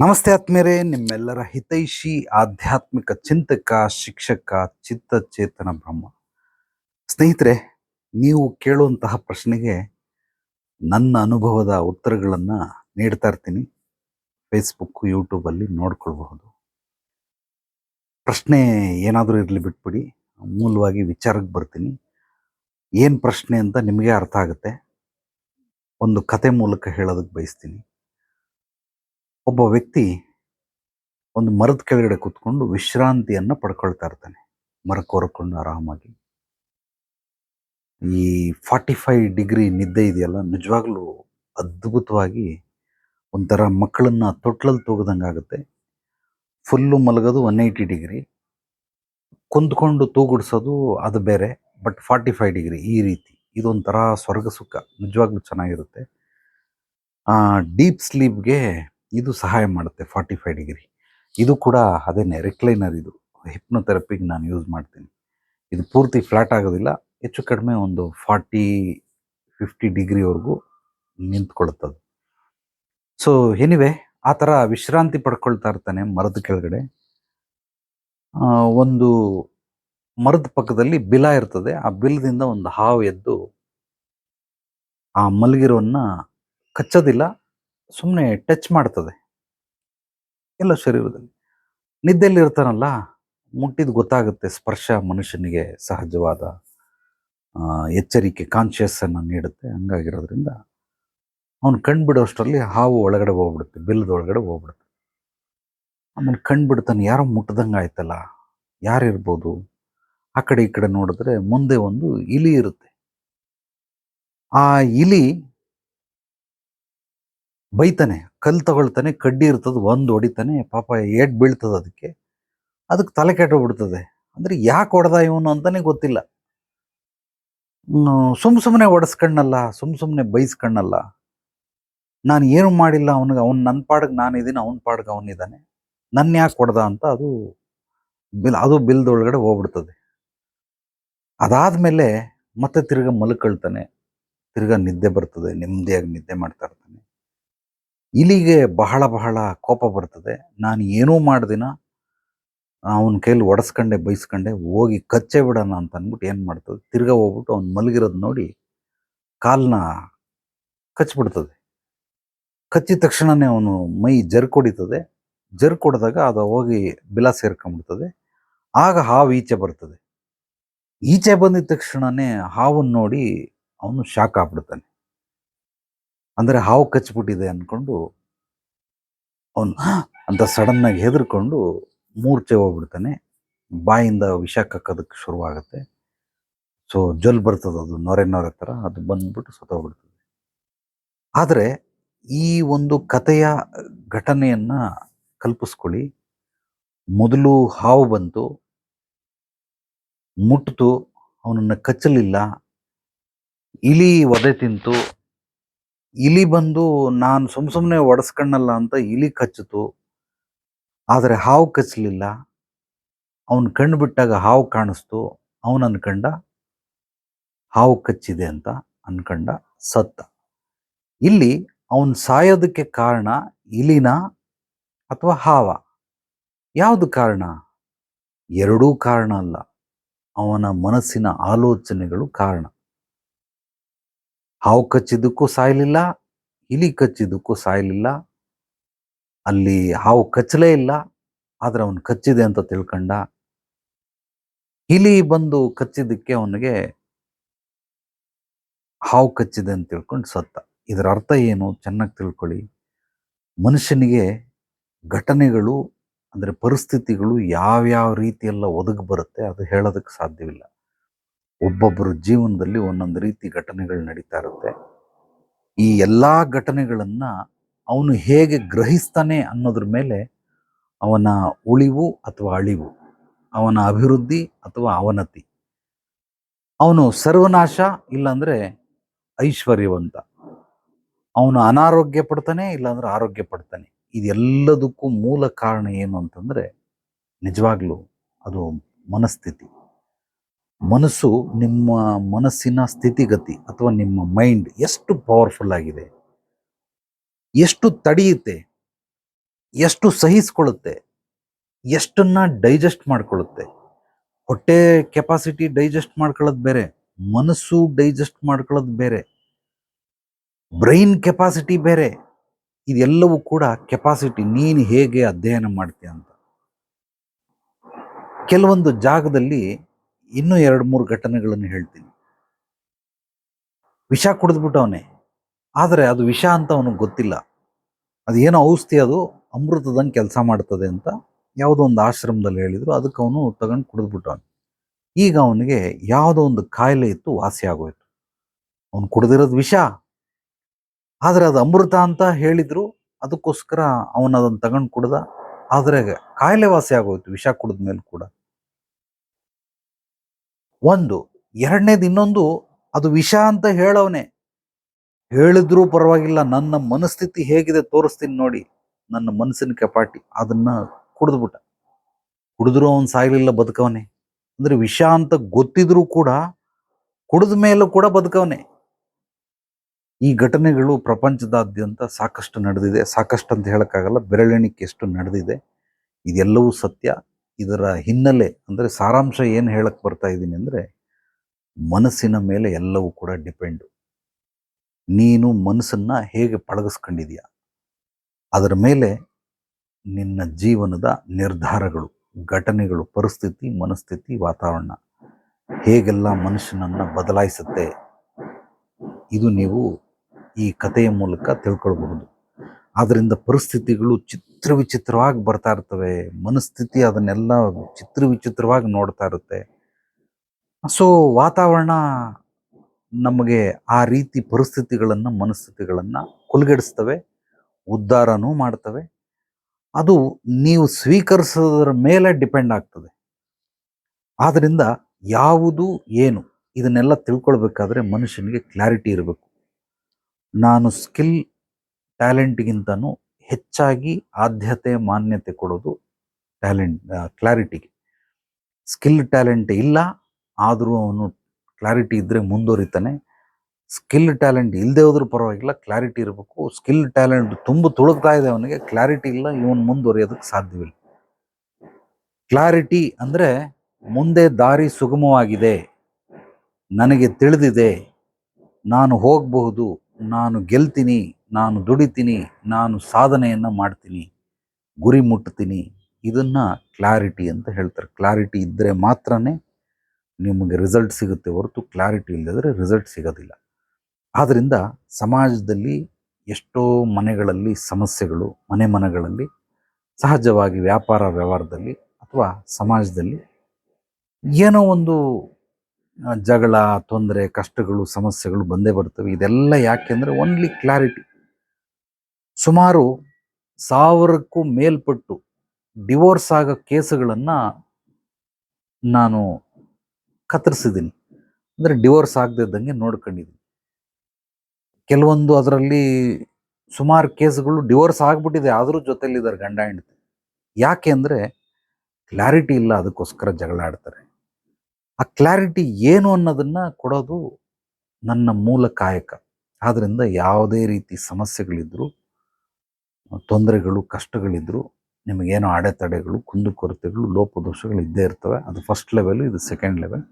ನಮಸ್ತೆ ಆತ್ಮೇರೆ ನಿಮ್ಮೆಲ್ಲರ ಹಿತೈಷಿ, ಆಧ್ಯಾತ್ಮಿಕ ಚಿಂತಕ, ಶಿಕ್ಷಕ, ಚಿತ್ತಚೇತನ ಬ್ರಹ್ಮ. ಸ್ನೇಹಿತರೆ, ನೀವು ಕೇಳುವಂತಹ ಪ್ರಶ್ನೆಗೆ ನನ್ನ ಅನುಭವದ ಉತ್ತರಗಳನ್ನು ನೀಡ್ತಾ ಇರ್ತೀನಿ. ಫೇಸ್ಬುಕ್ ಯೂಟ್ಯೂಬಲ್ಲಿ ನೋಡ್ಕೊಳ್ಬಹುದು. ಪ್ರಶ್ನೆ ಏನಾದರೂ ಇರಲಿ ಬಿಟ್ಬಿಡಿ, ಮೂಲವಾಗಿ ವಿಚಾರಕ್ಕೆ ಬರ್ತೀನಿ. ಏನು ಪ್ರಶ್ನೆ ಅಂತ ನಿಮಗೆ ಅರ್ಥ ಆಗುತ್ತೆ? ಒಂದು ಕತೆ ಮೂಲಕ ಹೇಳೋದಕ್ಕೆ ಬಯಸ್ತೀನಿ. ಒಬ್ಬ ವ್ಯಕ್ತಿ ಒಂದು ಮರದ ಕೆಳಗಡೆ ಕೂತ್ಕೊಂಡು ವಿಶ್ರಾಂತಿಯನ್ನು ಪಡ್ಕೊಳ್ತಾ ಇರ್ತಾನೆ. ಮರ ಹೊರಕೊಂಡು ಆರಾಮಾಗಿ. ಈ ಫಾರ್ಟಿ ಫೈವ್ ಡಿಗ್ರಿ ನಿದ್ದೆ ಇದೆಯಲ್ಲ, ನಿಜವಾಗ್ಲೂ ಅದ್ಭುತವಾಗಿ ಒಂಥರ ಮಕ್ಕಳನ್ನು ತೊಟ್ಲಲ್ಲಿ ತೂಗದಂಗೆ ಆಗುತ್ತೆ. ಫುಲ್ಲು ಮಲಗೋದು ಒನ್ ಏಯ್ಟಿ ಡಿಗ್ರಿ. ಕುಂತ್ಕೊಂಡು ತೂಗುಡ್ಸೋದು ಅದು ಬೇರೆ, ಬಟ್ ಫಾರ್ಟಿ ಫೈವ್ ಡಿಗ್ರಿ ಈ ರೀತಿ. ಇದೊಂಥರ ಸ್ವರ್ಗ ಸುಖ ನಿಜವಾಗ್ಲೂ ಚೆನ್ನಾಗಿರುತ್ತೆ. ಡೀಪ್ ಸ್ಲೀಪ್ಗೆ ಇದು ಸಹಾಯ ಮಾಡುತ್ತೆ ಫಾರ್ಟಿ ಫೈವ್ ಡಿಗ್ರಿ. ಇದು ಕೂಡ ಅದೇನೆ ರಿಕ್ಲೈನರ್ ಇದು. ಹಿಪ್ನೋಥೆರಪಿಗೆ ನಾನು ಯೂಸ್ ಮಾಡ್ತೀನಿ. ಇದು ಪೂರ್ತಿ ಫ್ಲಾಟ್ ಆಗೋದಿಲ್ಲ, ಹೆಚ್ಚು ಕಡಿಮೆ ಒಂದು ಫಾರ್ಟಿ ಫಿಫ್ಟಿ ಡಿಗ್ರಿವರೆಗೂ ನಿಂತ್ಕೊಳ್ಳುತ್ತದು ಸೊ ಎನಿವೆ ಆ ಥರ ವಿಶ್ರಾಂತಿ ಪಡ್ಕೊಳ್ತಾ ಇರ್ತಾನೆ ಮರದ ಕೆಳಗಡೆ. ಒಂದು ಮರದ ಪಕ್ಕದಲ್ಲಿ ಬಿಲ ಇರ್ತದೆ. ಆ ಬಿಲದಿಂದ ಒಂದು ಹಾವು ಎದ್ದು ಆ ಮಲಗಿರೋನ್ನ ಕಚ್ಚೋದಿಲ್ಲ. ಸುಮ್ಮನೆ ಟಚ್ ಮಾಡ್ತದೆ. ಎಲ್ಲ ಶರೀರದಲ್ಲಿ. ನಿದ್ದೆಯಲ್ಲಿ ಇರ್ತಾನಲ್ಲ ಮುಟ್ಟಿದ್ ಗೊತ್ತಾಗುತ್ತೆ ಸ್ಪರ್ಶ ಮನುಷ್ಯನಿಗೆ ಸಹಜವಾದ ಎಚ್ಚರಿಕೆ ಕಾನ್ಶಿಯಸ್ ಅನ್ನ ನೀಡುತ್ತೆ. ಹಂಗಾಗಿರೋದ್ರಿಂದ ಅವನು ಕಣ್ಬಿಡೋಷ್ಟರಲ್ಲಿ ಹಾವು ಒಳಗಡೆ ಹೋಗ್ಬಿಡುತ್ತೆ, ಬಿಲ್ಲದ ಒಳಗಡೆ ಹೋಗ್ಬಿಡುತ್ತೆ. ಆಮೇಲೆ ಕಣ್ಬಿಡ್ತಾನೆ ಯಾರೋ ಮುಟ್ಟದಂಗೆ ಆಯ್ತಲ್ಲ, ಯಾರಿರ್ಬೋದು? ಆ ಕಡೆ ಈ ಕಡೆ ನೋಡಿದ್ರೆ ಮುಂದೆ ಒಂದು ಇಲಿ ಇರುತ್ತೆ. ಆ ಇಲಿ ಬೈತಾನೆ, ಕಲ್ಲು ತಗೊಳ್ತಾನೆ, ಕಡ್ಡಿ ಇರ್ತದೆ, ಒಂದು ಹೊಡಿತಾನೆ, ಪಾಪ ಏಟ್ ಬೀಳ್ತದೆ ಅದಕ್ಕೆ. ಅದಕ್ಕೆ ತಲೆ ಕೆಟ್ಟೋಗ್ಬಿಡ್ತದೆ. ಅಂದ್ರೆ ಯಾಕೆ ಹೊಡೆದ ಇವನು ಅಂತಾನೆ ಗೊತ್ತಿಲ್ಲ. ಸುಮ್ ಸುಮ್ಮನೆ ಹೊಡೆಸ್ಕಣ್ಣಲ್ಲ, ಸುಮ್ ಸುಮ್ಮನೆ ಬೈಸ್ಕಣ್ಣಲ್ಲ. ನಾನು ಏನು ಮಾಡಿಲ್ಲ ಅವನಿಗೆ, ಅವ್ನು ನನ್ನ ಪಾಡಿಗೆ ನಾನಿದ್ದೀನಿ ಅವನ ಪಾಡಿಗೆ ಅವನಿದ್ದಾನೆ ನನ್ನ ಯಾಕೆ ಹೊಡೆದ ಅಂತ ಅದು ಬಿಲ್, ಅದು ಬಿಲ್ದೊಳಗಡೆ ಹೋಗ್ಬಿಡ್ತದೆ. ಅದಾದ್ಮೇಲೆ ಮತ್ತೆ ತಿರ್ಗಾ ಮಲ್ಕೊಳ್ತಾನೆ. ತಿರ್ಗಾ ನಿದ್ದೆ ಬರ್ತದೆ, ನೆಮ್ಮದಿಯಾಗಿ ನಿದ್ದೆ ಮಾಡ್ತಾ ಇರ್ತಾನೆ. ಇಲಿಗೆ ಬಹಳ ಬಹಳ ಕೋಪ ಬರ್ತದೆ. ನಾನು ಏನೂ ಮಾಡ್ದಿನ ಅವನ ಕೈಲಿ ಒಡೆಸ್ಕೊಂಡೆ, ಬೈಸ್ಕೊಂಡೆ, ಹೋಗಿ ಕಚ್ಚೆ ಬಿಡೋಣ ಅಂತ ಅಂದ್ಬಿಟ್ಟು ಏನು ಮಾಡ್ತದೆ? ತಿರ್ಗಾ ಹೋಗ್ಬಿಟ್ಟು ಅವ್ನು ಮಲಗಿರೋದು ನೋಡಿ ಕಾಲನ್ನ ಕಚ್ಚಿಬಿಡ್ತದೆ ಕಚ್ಚಿದ ತಕ್ಷಣನೇ ಅವನು ಮೈ ಜರ್ಕೊಡಿತದೆ ಜರ್ಕೊಡಿದಾಗ ಅದು ಹೋಗಿ ಬಿಲ ಸೇರ್ಕೊಂಡ್ಬಿಡ್ತದೆ ಆಗ ಹಾವು ಈಚೆ ಬರ್ತದೆ. ಈಚೆ ಬಂದಿದ ತಕ್ಷಣನೇ ಹಾವನ್ನು ನೋಡಿ ಅವನು ಶಾಕ್ ಆಗ್ಬಿಡ್ತಾನೆ. ಅಂದ್ರೆ ಹಾವು ಕಚ್ಚಿಬಿಟ್ಟಿದೆ ಅಂದ್ಕೊಂಡು ಅವನು ಅಂತ ಸಡನ್ನಾಗಿ ಹೆದರ್ಕೊಂಡು ಮೂರ್ಛೆ ಹೋಗ್ಬಿಡ್ತಾನೆ. ಬಾಯಿಂದ ವಿಷ ಕಕ್ಕೋದಕ್ಕೆ ಶುರುವಾಗುತ್ತೆ. ಸೊ ಜೊಲ್ ಬರ್ತದೆ ಅದು ನೊರೆ ನೊರೆ ಥರ, ಅದು ಬಂದ್ಬಿಟ್ಟು ಸತ್ತೋಗ್ಬಿಡ್ತದೆ. ಆದರೆ ಈ ಒಂದು ಕಥೆಯ ಘಟನೆಯನ್ನು ಕಲ್ಪಿಸ್ಕೊಳ್ಳಿ. ಮೊದಲು ಹಾವು ಬಂತು ಮುಟ್ಟಿತು ಅವನನ್ನು ಕಚ್ಚಲಿಲ್ಲ, ಇಲಿ ಒದೆ ತಿಂತು ಇಲಿ ಬಂದು ನಾನು ಸುಮ್ ಸುಮ್ಮನೆ ಒಡಸ್ಕಣ್ಣಲ್ಲ ಅಂತ ಇಲಿ ಕಚ್ಚಿತು. ಆದರೆ ಹಾವು ಕಚ್ಚಲಿಲ್ಲ ಅವನು ಕಣ್ಣು ಬಿಟ್ಟಾಗ ಹಾವು ಕಾಣಿಸ್ತು. ಅವನು ಅನ್ಕಂಡ ಹಾವು ಕಚ್ಚಿದೆ ಅಂತ ಅನ್ಕಂಡ ಸತ್ತ. ಇಲ್ಲಿ ಅವನು ಸಾಯೋದಕ್ಕೆ ಕಾರಣ ಇಲಿನ ಅಥವಾ ಹಾವ? ಯಾವುದು ಕಾರಣ? ಎರಡೂ ಕಾರಣ ಅಲ್ಲ. ಅವನ ಮನಸ್ಸಿನ ಆಲೋಚನೆಗಳು ಕಾರಣ. ಹಾವು ಕಚ್ಚಿದ್ದಕ್ಕೂ ಸಾಯಲಿಲ್ಲ, ಇಲಿ ಕಚ್ಚಿದ್ದಕ್ಕೂ ಸಾಯಲಿಲ್ಲ. ಅಲ್ಲಿ ಹಾವು ಕಚ್ಚಲೇ ಇಲ್ಲ, ಆದ್ರೆ ಅವನು ಕಚ್ಚಿದೆ ಅಂತ ತಿಳ್ಕೊಂಡ. ಇಲಿ ಬಂದು ಕಚ್ಚಿದ್ದಕ್ಕೆ ಅವನಿಗೆ ಹಾವು ಕಚ್ಚಿದೆ ಅಂತ ತಿಳ್ಕೊಂಡು ಸತ್ತ. ಇದರ ಅರ್ಥ ಏನು? ಚೆನ್ನಾಗಿ ತಿಳ್ಕೊಳ್ಳಿ. ಮನುಷ್ಯನಿಗೆ ಘಟನೆಗಳು ಅಂದ್ರೆ ಪರಿಸ್ಥಿತಿಗಳು ಯಾವ್ಯಾವ ರೀತಿಯೆಲ್ಲ ಒದಗಿ ಬರುತ್ತೆ ಅದು ಹೇಳೋದಕ್ಕೆ ಸಾಧ್ಯವಿಲ್ಲ. ಒಬ್ಬೊಬ್ಬರ ಜೀವನದಲ್ಲಿ ಒಂದೊಂದು ರೀತಿ ಘಟನೆಗಳು ನಡೀತಾ ಇರುತ್ತೆ. ಈ ಎಲ್ಲ ಘಟನೆಗಳನ್ನು ಅವನು ಹೇಗೆ ಗ್ರಹಿಸ್ತಾನೆ ಅನ್ನೋದ್ರ ಮೇಲೆ ಅವನ ಉಳಿವು ಅಥವಾ ಅಳಿವು, ಅವನ ಅಭಿವೃದ್ಧಿ ಅಥವಾ ಅವನತಿ. ಅವನು ಸರ್ವನಾಶ ಇಲ್ಲಾಂದರೆ ಐಶ್ವರ್ಯವಂತ. ಅವನು ಅನಾರೋಗ್ಯ ಪಡ್ತಾನೆ ಇಲ್ಲಾಂದ್ರೆ ಆರೋಗ್ಯ ಪಡ್ತಾನೆ ಇದೆಲ್ಲದಕ್ಕೂ ಮೂಲ ಕಾರಣ ಏನು ಅಂತಂದ್ರೆ ನಿಜವಾಗ್ಲೂ ಅದು ಮನಸ್ಥಿತಿ. ಮನಸ್ಸು ನಿಮ್ಮ ಮನಸ್ಸಿನ ಸ್ಥಿತಿಗತಿ ಅಥವಾ ನಿಮ್ಮ ಮೈಂಡ್ ಎಷ್ಟು ಪವರ್ಫುಲ್ ಆಗಿದೆ? ಎಷ್ಟು ತಡೆಯುತ್ತೆ? ಎಷ್ಟು ಸಹಿಸ್ಕೊಳ್ಳುತ್ತೆ? ಎಷ್ಟನ್ನ ಡೈಜೆಸ್ಟ್ ಮಾಡ್ಕೊಳ್ಳುತ್ತೆ? ಹೊಟ್ಟೆ ಕೆಪಾಸಿಟಿ ಡೈಜೆಸ್ಟ್ ಮಾಡ್ಕೊಳ್ಳೋದು ಬೇರೆ, ಮನಸ್ಸು ಡೈಜೆಸ್ಟ್ ಮಾಡ್ಕೊಳ್ಳೋದು ಬೇರೆ ಬ್ರೈನ್ ಕೆಪಾಸಿಟಿ ಬೇರೆ, ಇದೆಲ್ಲವೂ ಕೂಡ ಕೆಪಾಸಿಟಿ ನೀನು ಹೇಗೆ ಅಧ್ಯಯನ ಮಾಡ್ತೀಯ ಅಂತ. ಕೆಲವೊಂದು ಜಾಗದಲ್ಲಿ ಇನ್ನೂ ಎರಡು ಮೂರು ಘಟನೆಗಳನ್ನು ಹೇಳ್ತೀನಿ. ವಿಷ ಕುಡಿದ್ಬಿಟ್ಟವನೇ ಆದರೆ ಅದು ವಿಷ ಅಂತ ಅವನಿಗೆ ಗೊತ್ತಿಲ್ಲ. ಅದು ಏನೋ ಔಷಧಿ ಅದು, ಅಮೃತದಂಗೆ ಕೆಲಸ ಮಾಡ್ತದೆ ಅಂತ ಯಾವುದೋ ಒಂದು ಆಶ್ರಮದಲ್ಲಿ ಹೇಳಿದ್ರು, ಅದಕ್ಕೆ ಅವನು ತಗೊಂಡು ಕುಡಿದ್ಬಿಟ್ಟವನು ಈಗ ಅವನಿಗೆ ಯಾವುದೋ ಒಂದು ಕಾಯಿಲೆ ಇತ್ತು, ವಾಸಿ ಆಗೋಯ್ತು. ಅವನು ಕುಡಿದಿರೋದು ವಿಷ. ಆದರೆ ಅದು ಅಮೃತ ಅಂತ ಹೇಳಿದ್ರು, ಅದಕ್ಕೋಸ್ಕರ ಅವನು ಅದನ್ನು ತಗೊಂಡು ಕುಡ್ದ. ಆದರೆ ಕಾಯಿಲೆ ವಾಸಿ ಆಗೋಯ್ತು, ವಿಷ ಕುಡಿದ ಮೇಲೆ ಕೂಡ. ಒಂದು, ಎರಡನೇದು ಇನ್ನೊಂದು, ಅದು ವಿಷ ಅಂತ ಹೇಳವನೆ. ಹೇಳಿದ್ರೂ ಪರವಾಗಿಲ್ಲ, ನನ್ನ ಮನಸ್ಥಿತಿ ಹೇಗಿದೆ ತೋರಿಸ್ತೀನಿ ನೋಡಿ, ನನ್ನ ಮನಸ್ಸಿನ ಕೆಪಾಟಿ, ಅದನ್ನ ಕುಡಿದ್ಬಿಟ್ಟ. ಕುಡಿದ್ರೂ ಅವನು ಸಾಯ್ಲಿಲ್ಲ ಬದುಕವನೆ. ಅಂದ್ರೆ ವಿಷ ಅಂತ ಗೊತ್ತಿದ್ರೂ ಕೂಡ, ಕುಡಿದ ಮೇಲೂ ಕೂಡ ಬದುಕವನೆ. ಈ ಘಟನೆಗಳು ಪ್ರಪಂಚದಾದ್ಯಂತ ಸಾಕಷ್ಟು ನಡೆದಿದೆ. ಸಾಕಷ್ಟು ಅಂತ ಹೇಳಕ್ಕಾಗಲ್ಲ ಬೆರಳೆಣಿಕೆ ಎಷ್ಟು ನಡೆದಿದೆ. ಇದೆಲ್ಲವೂ ಸತ್ಯ. ಇದರ ಹಿನ್ನೆಲೆ ಅಂದರೆ ಸಾರಾಂಶ ಏನು ಹೇಳಕ್ಕೆ ಬರ್ತಾ ಇದ್ದೀನಿ ಅಂದರೆ ಮನಸ್ಸಿನ ಮೇಲೆ ಎಲ್ಲವೂ ಕೂಡ ಡಿಪೆಂಡು ನೀನು ಮನಸ್ಸನ್ನು ಹೇಗೆ ಪಳಗಿಸ್ಕೊಂಡಿದೀಯ? ಅದರ ಮೇಲೆ ನಿನ್ನ ಜೀವನದ ನಿರ್ಧಾರಗಳು, ಘಟನೆಗಳು, ಪರಿಸ್ಥಿತಿ, ಮನಸ್ಥಿತಿ, ವಾತಾವರಣ ಹೇಗೆಲ್ಲ ಮನುಷ್ಯನನ್ನು ಬದಲಾಯಿಸುತ್ತೆ? ಇದು ನೀವು ಈ ಕಥೆಯ ಮೂಲಕ ತಿಳ್ಕೊಳ್ಬಹುದು. ಆದ್ರಿಂದ ಪರಿಸ್ಥಿತಿಗಳು ಚಿತ್ರ ವಿಚಿತ್ರವಾಗಿ ಬರ್ತಾ ಇರ್ತವೆ. ಮನಸ್ಥಿತಿ ಅದನ್ನೆಲ್ಲ ಚಿತ್ರ ವಿಚಿತ್ರವಾಗಿ ನೋಡ್ತಾ ಇರುತ್ತೆ. ಸೊ ವಾತಾವರಣ ನಮಗೆ ಆ ರೀತಿ ಪರಿಸ್ಥಿತಿಗಳನ್ನು, ಮನಸ್ಥಿತಿಗಳನ್ನು ಕುಲ್ಗೆಡಿಸ್ತವೆ ಉದ್ಧಾರನೂ ಮಾಡ್ತವೆ. ಅದು ನೀವು ಸ್ವೀಕರಿಸೋದ್ರ ಮೇಲೆ ಡಿಪೆಂಡ್ ಆಗ್ತದೆ. ಆದ್ದರಿಂದ ಯಾವುದು ಏನು ಇದನ್ನೆಲ್ಲ ತಿಳ್ಕೊಳ್ಬೇಕಾದ್ರೆ ಮನುಷ್ಯನಿಗೆ ಕ್ಲಾರಿಟಿ ಇರಬೇಕು. ನಾನು ಸ್ಕಿಲ್ ಟ್ಯಾಲೆಂಟ್ಗಿಂತನೂ ಹೆಚ್ಚಾಗಿ ಆದ್ಯತೆ, ಮಾನ್ಯತೆ ಕೊಡೋದು ಟ್ಯಾಲೆಂಟ್ ಕ್ಲಾರಿಟಿಗೆ. ಸ್ಕಿಲ್ ಟ್ಯಾಲೆಂಟ್ ಇಲ್ಲ, ಆದರೂ ಅವನು ಕ್ಲಾರಿಟಿ ಇದ್ದರೆ ಮುಂದುವರಿತಾನೆ. ಸ್ಕಿಲ್ ಟ್ಯಾಲೆಂಟ್ ಇಲ್ಲದೆ ಹೋದ್ರೂ ಪರವಾಗಿಲ್ಲ, ಕ್ಲಾರಿಟಿ ಇರಬೇಕು. ಸ್ಕಿಲ್ ಟ್ಯಾಲೆಂಟ್ ತುಂಬ ತುಳುಕ್ತಾ ಇದೆ ಅವನಿಗೆ, ಕ್ಲಾರಿಟಿ ಇಲ್ಲ, ಇವನು ಮುಂದುವರಿಯೋದಕ್ಕೆ ಸಾಧ್ಯವಿಲ್ಲ. ಕ್ಲಾರಿಟಿ ಅಂದರೆ ಮುಂದೆ ದಾರಿ ಸುಗಮವಾಗಿದೆ, ನನಗೆ ತಿಳಿದಿದೆ, ನಾನು ಹೋಗಬಹುದು, ನಾನು ಗೆಲ್ತೀನಿ ನಾನು ದುಡಿತೀನಿ, ನಾನು ಸಾಧನೆಯನ್ನು ಮಾಡ್ತೀನಿ, ಗುರಿ ಮುಟ್ತೀನಿ, ಇದನ್ನು ಕ್ಲಾರಿಟಿ ಅಂತ ಹೇಳ್ತಾರೆ. ಕ್ಲಾರಿಟಿ ಇದ್ದರೆ ಮಾತ್ರ ನಿಮಗೆ ರಿಸಲ್ಟ್ ಸಿಗುತ್ತೆ ಹೊರತು ಕ್ಲಾರಿಟಿ ಇಲ್ಲದ್ರೆ ರಿಸಲ್ಟ್ ಸಿಗೋದಿಲ್ಲ. ಆದ್ದರಿಂದ ಸಮಾಜದಲ್ಲಿ ಎಷ್ಟೋ ಮನೆಗಳಲ್ಲಿ ಸಮಸ್ಯೆಗಳು, ಮನೆ ಮನೆಗಳಲ್ಲಿ ಸಹಜವಾಗಿ ವ್ಯಾಪಾರ ವ್ಯವಹಾರದಲ್ಲಿ ಅಥವಾ ಸಮಾಜದಲ್ಲಿ ಏನೋ ಒಂದು ಜಗಳ, ತೊಂದರೆ, ಕಷ್ಟಗಳು, ಸಮಸ್ಯೆಗಳು ಬಂದೇ ಬರ್ತವೆ. ಇದೆಲ್ಲ ಯಾಕೆಂದರೆ ಓನ್ಲಿ ಕ್ಲಾರಿಟಿ ಸುಮಾರು ಸಾವಿರಕ್ಕೂ ಮೇಲ್ಪಟ್ಟು ಡಿವೋರ್ಸ್ ಆಗೋ ಕೇಸುಗಳನ್ನು ನಾನು ಕತ್ತರಿಸಿದ್ದೀನಿ. ಅಂದರೆ ಡಿವೋರ್ಸ್ ಆಗದಿದ್ದಂಗೆ ನೋಡ್ಕೊಂಡಿದ್ದೀನಿ. ಕೆಲವೊಂದು ಅದರಲ್ಲಿ ಸುಮಾರು ಕೇಸುಗಳು ಡಿವೋರ್ಸ್ ಆಗಿಬಿಟ್ಟಿದೆ, ಆದರೂ ಜೊತೆಯಲ್ಲಿದ್ದಾರೆ ಗಂಡ ಹೆಂಡತಿ. ಯಾಕೆ ಅಂದರೆ ಕ್ಲಾರಿಟಿ ಇಲ್ಲ, ಅದಕ್ಕೋಸ್ಕರ ಜಗಳ ಆಡ್ತಾರೆ. ಆ ಕ್ಲಾರಿಟಿ ಏನು ಅನ್ನೋದನ್ನು ಕೊಡೋದು ನನ್ನ ಮೂಲ ಕಾಯಕ. ಆದ್ದರಿಂದ ಯಾವುದೇ ರೀತಿ ಸಮಸ್ಯೆಗಳಿದ್ರು ತೊಂದರೆಗಳು, ಕಷ್ಟಗಳಿದ್ರು, ನಿಮಗೇನೋ ಅಡೆತಡೆಗಳು ಕುಂದುಕೊರತೆಗಳು ಲೋಪದೋಷಗಳು ಇದ್ದೇ ಇರ್ತವೆ. ಅದು ಫಸ್ಟ್ ಲೆವೆಲ್ ಇದು ಸೆಕೆಂಡ್ ಲೆವೆಲ್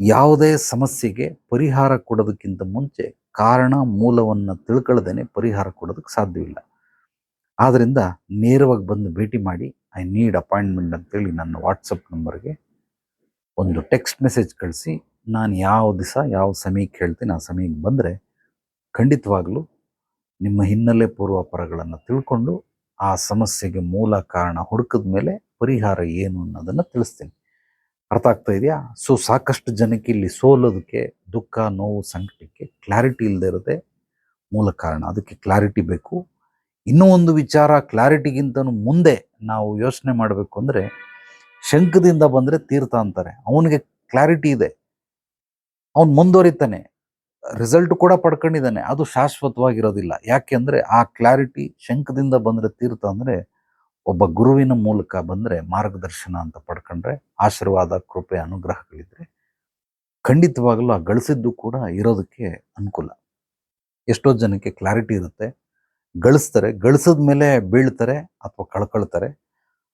ಯಾವುದೇ ಸಮಸ್ಯೆಗೆ ಪರಿಹಾರ ಕೊಡೋದಕ್ಕಿಂತ ಮುಂಚೆ ಕಾರಣ, ಮೂಲವನ್ನು ತಿಳ್ಕೊಳ್ಳದೇನೆ ಪರಿಹಾರ ಕೊಡೋದಕ್ಕೆ ಸಾಧ್ಯವಿಲ್ಲ. ಆದ್ದರಿಂದ ನೇರವಾಗಿ ಬಂದು ಭೇಟಿ ಮಾಡಿ, ಐ ನೀಡ್ ಅಪಾಯಿಂಟ್ಮೆಂಟ್ ಅಂತೇಳಿ ನನ್ನ ವಾಟ್ಸಪ್ ನಂಬರ್ಗೆ ಒಂದು ಟೆಕ್ಸ್ಟ್ ಮೆಸೇಜ್ ಕಳಿಸಿ, ನಾನು ಯಾವ ದಿವಸ, ಯಾವ ಸಮಯಕ್ಕೆ ಹೇಳ್ತೀನಿ, ಆ ಸಮಯಕ್ಕೆ ಬಂದರೆ ಖಂಡಿತವಾಗ್ಲೂ ನಿಮ್ಮ ಹಿನ್ನೆಲೆ ಪೂರ್ವಾಪರಗಳನ್ನು ತಿಳ್ಕೊಂಡು ಆ ಸಮಸ್ಯೆಗೆ ಮೂಲ ಕಾರಣ ಹುಡುಕಿದ ಮೇಲೆ ಪರಿಹಾರ ಏನು ಅನ್ನೋದನ್ನು ತಿಳಿಸ್ತೀನಿ. ಅರ್ಥ ಆಗ್ತಾ ಇದೆಯಾ? ಸೊ ಸಾಕಷ್ಟು ಜನಕ್ಕೆ ಇಲ್ಲಿ ಸೋಲೋದಕ್ಕೆ, ದುಃಖ, ನೋವು, ಸಂಕಟಕ್ಕೆ ಕ್ಲಾರಿಟಿ ಇಲ್ಲದೆ ಇರೋದೇ ಮೂಲ ಕಾರಣ. ಅದಕ್ಕೆ ಕ್ಲಾರಿಟಿ ಬೇಕು. ಇನ್ನೂ ಒಂದು ವಿಚಾರ ಕ್ಲಾರಿಟಿಗಿಂತನೂ ಮುಂದೆ ನಾವು ಯೋಚನೆ ಮಾಡಬೇಕು ಅಂದರೆ, ಶಂಕದಿಂದ ಬಂದರೆ ತೀರ್ಥ ಅಂತಾರೆ. ಅವನಿಗೆ ಕ್ಲಾರಿಟಿ ಇದೆ. ಅವನು ಮುಂದುವರಿತಾನೆ. ರಿಸಲ್ಟ್ ಕೂಡ ಪಡ್ಕೊಂಡಿದ್ದಾನೆ. ಅದು ಶಾಶ್ವತವಾಗಿರೋದಿಲ್ಲ. ಯಾಕೆಂದ್ರೆ ಆ ಕ್ಲಾರಿಟಿ ಶಂಕದಿಂದ ಬಂದರೆ ತೀರ್ಥ ಅಂದರೆ ಒಬ್ಬ ಗುರುವಿನ ಮೂಲಕ ಬಂದರೆ ಮಾರ್ಗದರ್ಶನ ಅಂತ ಪಡ್ಕೊಂಡ್ರೆ ಆಶೀರ್ವಾದ, ಕೃಪೆ, ಅನುಗ್ರಹಗಳಿದ್ರೆ ಖಂಡಿತವಾಗಲೂ ಆ ಗಳಿಸಿದ್ದು ಕೂಡ ಇರೋದಕ್ಕೆ ಅನುಕೂಲ. ಎಷ್ಟೋ ಜನಕ್ಕೆ ಕ್ಲಾರಿಟಿ ಇರುತ್ತೆ. ಗಳಿಸ್ತಾರೆ. ಗಳಿಸಿದ ಮೇಲೆ ಬೀಳ್ತಾರೆ ಅಥವಾ ಕಳ್ಕೊಳ್ತಾರೆ.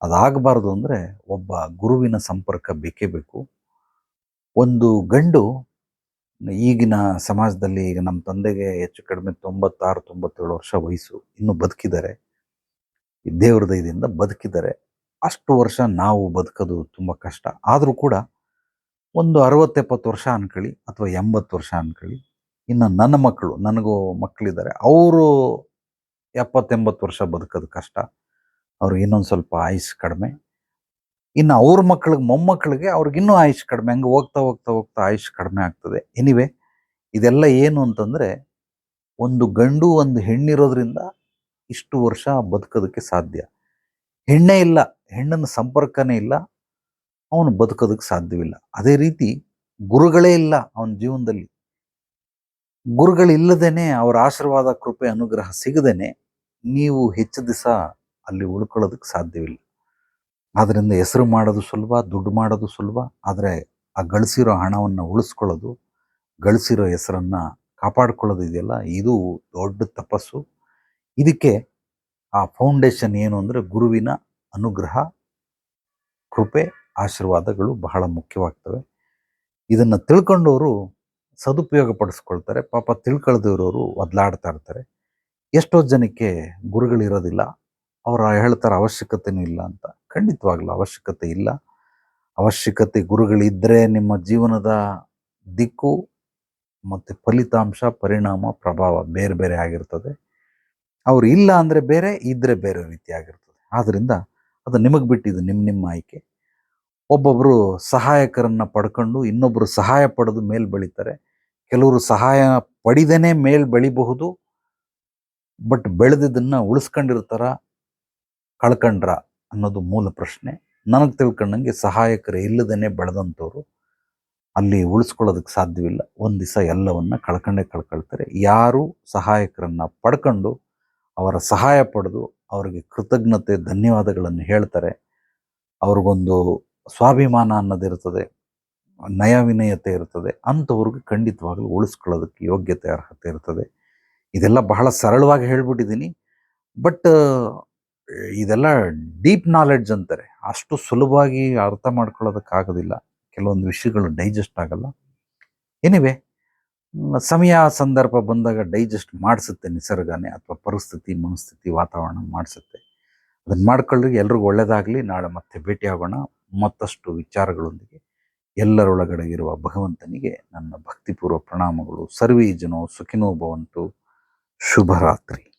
ಅದಾಗಬಾರ್ದು ಅಂದರೆ ಒಬ್ಬ ಗುರುವಿನ ಸಂಪರ್ಕ ಬೇಕೇ ಬೇಕು. ಒಂದು ಗಂಡು ಈಗಿನ ಸಮಾಜದಲ್ಲಿ ಈಗ ನಮ್ಮ ತಂದೆಗೆ ಹೆಚ್ಚು ಕಡಿಮೆ ತೊಂಬತ್ತಾರು, ತೊಂಬತ್ತೇಳು ವರ್ಷ ವಯಸ್ಸು ಇನ್ನೂ ಬದುಕಿದ್ದಾರೆ. ದೇವ್ರ ದಯದಿಂದ ಬದುಕಿದ್ದಾರೆ. ಅಷ್ಟು ವರ್ಷ ನಾವು ಬದುಕೋದು ತುಂಬ ಕಷ್ಟ. ಆದರೂ ಕೂಡ ಒಂದು ಅರವತ್ತೆಪ್ಪತ್ತು ವರ್ಷ ಅನ್ಕೊಳ್ಳಿ ಅಥವಾ ಎಂಬತ್ತು ವರ್ಷ ಅನ್ಕೊಳ್ಳಿ. ಇನ್ನು ನನ್ನ ಮಕ್ಕಳು, ನನಗೂ ಮಕ್ಕಳಿದ್ದಾರೆ. ಅವರು ಎಪ್ಪತ್ತೆಂಬತ್ತು ವರ್ಷ ಬದುಕೋದು ಕಷ್ಟ. ಅವ್ರಿಗೆ ಇನ್ನೊಂದು ಸ್ವಲ್ಪ ಆಯುಸ್ ಕಡಿಮೆ. ಇನ್ನು ಅವ್ರ ಮಕ್ಕಳಿಗೆ ಮೊಮ್ಮಕ್ಕಳಿಗೆ ಅವ್ರಿಗೆ ಇನ್ನೂ ಆಯುಷ್ ಕಡಿಮೆ, ಹಂಗೆ ಹೋಗ್ತಾ ಹೋಗ್ತಾ ಹೋಗ್ತಾ ಆಯುಷ್ ಕಡಿಮೆ ಆಗ್ತದೆ. ಎನಿವೆ ಇದೆಲ್ಲ ಏನು ಅಂತಂದರೆ, ಒಂದು ಗಂಡು, ಒಂದು ಹೆಣ್ಣಿರೋದ್ರಿಂದ ಇಷ್ಟು ವರ್ಷ ಬದುಕೋದಕ್ಕೆ ಸಾಧ್ಯ. ಹೆಣ್ಣೇ ಇಲ್ಲ, ಹೆಣ್ಣನ ಸಂಪರ್ಕನೇ ಇಲ್ಲ, ಅವನು ಬದುಕೋದಕ್ಕೆ ಸಾಧ್ಯವಿಲ್ಲ. ಅದೇ ರೀತಿ ಗುರುಗಳೇ ಇಲ್ಲ ಅವನ ಜೀವನದಲ್ಲಿ. ಗುರುಗಳಿಲ್ಲದೇನೆ ಅವರ ಆಶೀರ್ವಾದ, ಕೃಪೆ, ಅನುಗ್ರಹ ಸಿಗದೇನೆ ನೀವು ಹೆಚ್ಚು ದಿವಸ ಅಲ್ಲಿ ಉಳ್ಕೊಳ್ಳೋದಕ್ಕೆ ಸಾಧ್ಯವಿಲ್ಲ. ಆದ್ದರಿಂದ ಹೆಸರು ಮಾಡೋದು ಸುಲಭ, ದುಡ್ಡು ಮಾಡೋದು ಸುಲಭ, ಆದರೆ ಆ ಗಳಿಸಿರೋ ಹಣವನ್ನು ಉಳಿಸ್ಕೊಳ್ಳೋದು, ಗಳಿಸಿರೋ ಹೆಸರನ್ನು ಕಾಪಾಡ್ಕೊಳ್ಳೋದು ಇದೆಯಲ್ಲ, ಇದು ದೊಡ್ಡ ತಪಸ್ಸು. ಇದಕ್ಕೆ ಆ ಫೌಂಡೇಶನ್ ಏನು ಅಂದರೆ ಗುರುವಿನ ಅನುಗ್ರಹ, ಕೃಪೆ, ಆಶೀರ್ವಾದಗಳು ಬಹಳ ಮುಖ್ಯವಾಗ್ತವೆ. ಇದನ್ನು ತಿಳ್ಕೊಂಡವರು ಸದುಪಯೋಗ ಪಡಿಸ್ಕೊಳ್ತಾರೆ. ಪಾಪ ತಿಳ್ಕೊಳ್ದಿರೋರು ಒದ್ಲಾಡ್ತಾ ಇರ್ತಾರೆ. ಎಷ್ಟೋ ಜನಕ್ಕೆ ಗುರುಗಳಿರೋದಿಲ್ಲ. ಅವರ ಹೇಳ್ತಾರೆ ಅವಶ್ಯಕತೆಯೂ ಇಲ್ಲ ಅಂತ. ಖಂಡಿತವಾಗ್ಲೂ ಅವಶ್ಯಕತೆ ಇಲ್ಲ. ಅವಶ್ಯಕತೆ ಗುರುಗಳಿದ್ದರೆ ನಿಮ್ಮ ಜೀವನದ ದಿಕ್ಕು ಮತ್ತು ಫಲಿತಾಂಶ, ಪರಿಣಾಮ, ಪ್ರಭಾವ ಬೇರೆ ಬೇರೆ ಆಗಿರ್ತದೆ. ಅವ್ರು ಇಲ್ಲ ಅಂದರೆ ಬೇರೆ ಇದ್ದರೆ ಬೇರೆ ರೀತಿ ಆಗಿರ್ತದೆ. ಆದ್ದರಿಂದ ಅದು ನಿಮಗೆ ಬಿಟ್ಟಿದ್ದು ನಿಮ್ಮ ನಿಮ್ಮ ಆಯ್ಕೆ. ಒಬ್ಬೊಬ್ಬರು ಸಹಾಯಕರನ್ನು ಪಡ್ಕೊಂಡು ಇನ್ನೊಬ್ಬರು ಸಹಾಯ ಪಡೆದು ಮೇಲೆ ಬೆಳೀತಾರೆ. ಕೆಲವರು ಸಹಾಯ ಪಡಿದೇ ಮೇಲೆ ಬೆಳಿಬಹುದು. ಬಟ್ ಬೆಳೆದಿದ್ದನ್ನು ಉಳಿಸ್ಕೊಂಡಿರ್ತಾರ ಕಳ್ಕೊಂಡ್ರ. ಅನ್ನೋದು ಮೂಲ ಪ್ರಶ್ನೆ. ನನಗೆ ತಿಳ್ಕೊಂಡಂಗೆ ಸಹಾಯಕರು ಇಲ್ಲದೇ ಬೆಳೆದಂಥವ್ರು ಅಲ್ಲಿ ಉಳಿಸ್ಕೊಳ್ಳೋದಕ್ಕೆ ಸಾಧ್ಯವಿಲ್ಲ. ಒಂದು ದಿವಸ ಎಲ್ಲವನ್ನು ಕಳ್ಕೊಂಡೇ ಕಳ್ಕೊಳ್ತಾರೆ. ಯಾರು ಸಹಾಯಕರನ್ನು ಪಡ್ಕೊಂಡು ಅವರ ಸಹಾಯ ಪಡೆದು ಅವರಿಗೆ ಕೃತಜ್ಞತೆ, ಧನ್ಯವಾದಗಳನ್ನು ಹೇಳ್ತಾರೆ. ಅವ್ರಿಗೊಂದು ಸ್ವಾಭಿಮಾನ ಅನ್ನೋದಿರ್ತದೆ ನಯ ವಿನಯತೆ ಇರ್ತದೆ. ಅಂಥವ್ರಿಗೆ ಖಂಡಿತವಾಗಲೂ ಉಳಿಸ್ಕೊಳ್ಳೋದಕ್ಕೆ ಯೋಗ್ಯತೆ ಅರ್ಹತೆ ಇರ್ತದೆ. ಇದೆಲ್ಲ ಬಹಳ ಸರಳವಾಗಿ ಹೇಳ್ಬಿಟ್ಟಿದ್ದೀನಿ. ಬಟ್ ಇದೆಲ್ಲ ಡೀಪ್ ನಾಲೆಡ್ಜ್ ಅಂತಾರೆ. ಅಷ್ಟು ಸುಲಭವಾಗಿ ಅರ್ಥ ಮಾಡ್ಕೊಳ್ಳೋದಕ್ಕಾಗೋದಿಲ್ಲ. ಕೆಲವೊಂದು ವಿಷಯಗಳು ಡೈಜೆಸ್ಟ್ ಆಗಲ್ಲ. ಎನಿವೆ ಸಮಯ, ಸಂದರ್ಭ ಬಂದಾಗ ಡೈಜೆಸ್ಟ್ ಮಾಡಿಸುತ್ತೆ ನಿಸರ್ಗನೇ ಅಥವಾ ಪರಿಸ್ಥಿತಿ, ಮನಸ್ಥಿತಿ, ವಾತಾವರಣ ಮಾಡಿಸುತ್ತೆ. ಅದನ್ನು ಮಾಡ್ಕೊಳ್ಳಿ ಎಲ್ರಿಗೂ ಒಳ್ಳೆಯದಾಗಲಿ ನಾಳೆ ಮತ್ತೆ ಭೇಟಿಯಾಗೋಣ ಮತ್ತಷ್ಟು ವಿಚಾರಗಳೊಂದಿಗೆ ಎಲ್ಲರೊಳಗಡೆ ಇರುವ ಭಗವಂತನಿಗೆ ನನ್ನ ಭಕ್ತಿಪೂರ್ವ ಪ್ರಣಾಮಗಳು. ಸರ್ವೇ ಜನೋ ಸುಖಿನೋ ಭವಂತು. ಶುಭರಾತ್ರಿ.